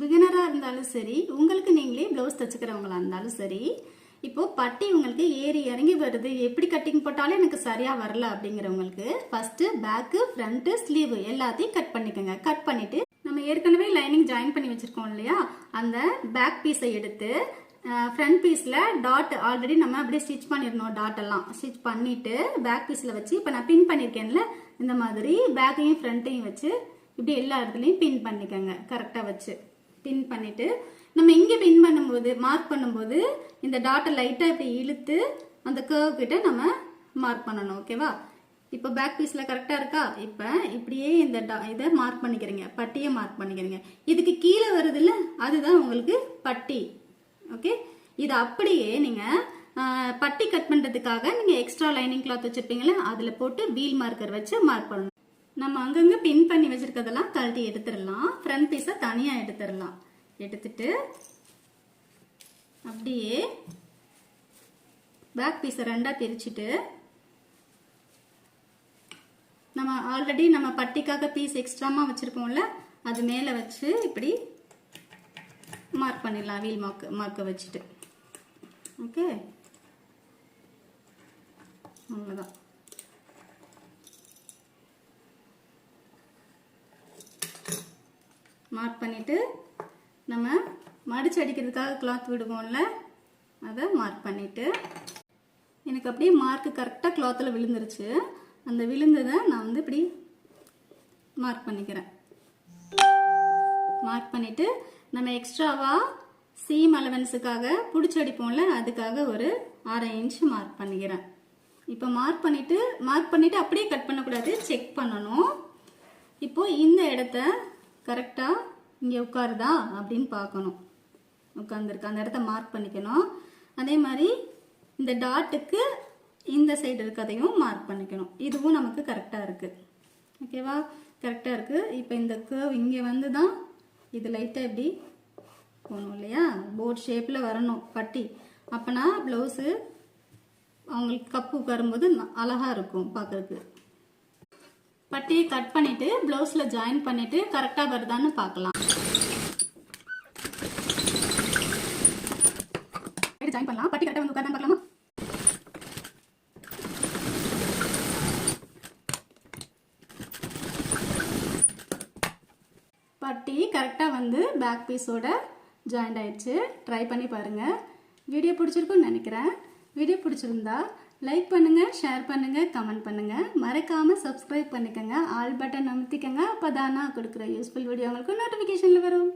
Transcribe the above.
பிகினராக இருந்தாலும் சரி உங்களுக்கு நீங்களே ப்ளவுஸ் தச்சுக்கிறவங்களா இருந்தாலும் சரி இப்போ பட்டி உங்களுக்கு ஏறி இறங்கி வருது. எப்படி கட்டிங் போட்டாலும் எனக்கு சரியாக வரல அப்படிங்கிறவங்களுக்கு ஃபஸ்ட்டு பேக்கு ஃப்ரண்ட்டு ஸ்லீவ் எல்லாத்தையும் கட் பண்ணிக்கோங்க. கட் பண்ணிவிட்டு நம்ம ஏற்கனவே லைனிங் ஜாயின் பண்ணி வச்சுருக்கோம் இல்லையா? அந்த பேக் பீஸை எடுத்து ஃப்ரண்ட் பீஸில் டாட் ஆல்ரெடி நம்ம அப்படியே ஸ்டிச் பண்ணிடணும் டாட் எல்லாம். ஸ்டிச் பண்ணிவிட்டு பேக் பீஸில் வச்சு இப்போ நான் பின் பண்ணியிருக்கேன்ல இந்த மாதிரி பேக்கையும் ஃப்ரண்ட்டையும் வச்சு இப்படி எல்லா இடத்துலையும் பின் பண்ணிக்கோங்க. கரெக்டாக வச்சு. பின் பண்ணிட்டு நம்ம இங்கே பின் பண்ணும்போது மார்க் பண்ணும்போது இந்த டாட்டை லைட்டாக இப்படி இழுத்து அந்த கேர்வ் கிட்ட நம்ம மார்க் பண்ணணும் ஓகேவா இப்போ பேக் பீஸில் கரெக்டாக இருக்கா? இப்போ இப்படியே இந்த டா இதை மார்க் பண்ணிக்கிறீங்க பட்டியை மார்க் பண்ணிக்கிறீங்க. இதுக்கு கீழே வருதுல்ல அதுதான் உங்களுக்கு பட்டி ஓகே இது அப்படியே நீங்கள் பட்டி கட் பண்ணுறதுக்காக நீங்கள் எக்ஸ்ட்ரா லைனிங் கிளாத் வச்சுருப்பீங்களே அதில் போட்டு வீல் மார்க்கர் வச்சு மார்க் பண்ணணும். நம்ம அங்கங்கே பின் பண்ணி வச்சிருக்கதெல்லாம் கழட்டி எடுத்துடலாம். ஃப்ரண்ட் பீஸை தனியாக எடுத்துடலாம். எடுத்துட்டு அப்படியே பேக் பீஸை ரெண்டாக பிரிச்சுட்டு நம்ம ஆல்ரெடி நம்ம பட்டிக்காக பீஸ் எக்ஸ்ட்ராமாக வச்சுருப்போம்ல அது மேலே வச்சு இப்படி மார்க் பண்ணிடலாம் வீல் மார்க் மார்க்கை வச்சுட்டு. ஓகே அவ்வளோதான் மார்க் பண்ணிட்டு நம்ம மடிச்சு அடிக்கிறதுக்காக கிளாத் விடுவோம்ல அதை மார்க் பண்ணிட்டு. எனக்கு அப்படியே மார்க்கு கரெக்டாக கிளாத்தில் விழுந்துருச்சு. அந்த விழுந்ததை நான் வந்து இப்படி மார்க் பண்ணிக்கிறேன். மார்க் பண்ணிட்டு நம்ம எக்ஸ்ட்ராவாக சீம் அலவன்ஸுக்காக பிடிச்சி அடிப்போம்ல அதுக்காக ஒரு அரை இன்ச் மார்க் பண்ணிக்கிறேன். இப்போ மார்க் பண்ணிவிட்டு மார்க் பண்ணிவிட்டு அப்படியே கட் பண்ணக்கூடாது செக் பண்ணணும். இப்போது இந்த இடத்த கரெக்டாக இங்கே உட்காருதா அப்படின்னு பார்க்கணும். உட்காந்துருக்கு அந்த இடத்த மார்க் பண்ணிக்கணும். அதே மாதிரி இந்த டாட்டுக்கு இந்த சைடு இருக்கதையும் மார்க் பண்ணிக்கணும். இதுவும் நமக்கு கரெக்டாக இருக்குது ஓகேவா கரெக்டாக இருக்குது இப்போ இந்த கேர்வ் இங்கே வந்து தான் இது லைட்டாக இப்படி போகணும் இல்லையா? போட் ஷேப்பில் வரணும். பட்டி. அப்போனா ப்ளவுஸு அவங்களுக்கு கப்பு உட்காரும்போது அழகாக இருக்கும் பார்க்குறதுக்கு. பட்டியை கட் பண்ணிட்டு ப்ளவுஸில் ஜாயின் பண்ணிட்டு கரெக்டா வருதான்னு பார்க்கலாம். ஜாயின் பண்ணலாம். பட்டி கரெக்டா வந்து உட்காந்து பார்க்கலாமா? பட்டி கரெக்டாக வந்து பேக் பீஸோட ஜாயிண்ட் ஆயிடுச்சு. ட்ரை பண்ணி பாருங்கள் வீடியோ பிடிச்சிருக்குன்னு நினைக்கிறேன். வீடியோ பிடிச்சிருந்தா லைக் பண்ணுங்கள் ஷேர் பண்ணுங்கள் கமெண்ட் பண்ணுங்கள் மறக்காமல் சப்ஸ்கிரைப் பண்ணிக்கோங்க ஆல் பட்டன் அமுத்திக்கங்க அப்போ தான் நான் கொடுக்குற யூஸ்ஃபுல் வீடியோ உங்களுக்கு நோட்டிஃபிகேஷனில் வரும்.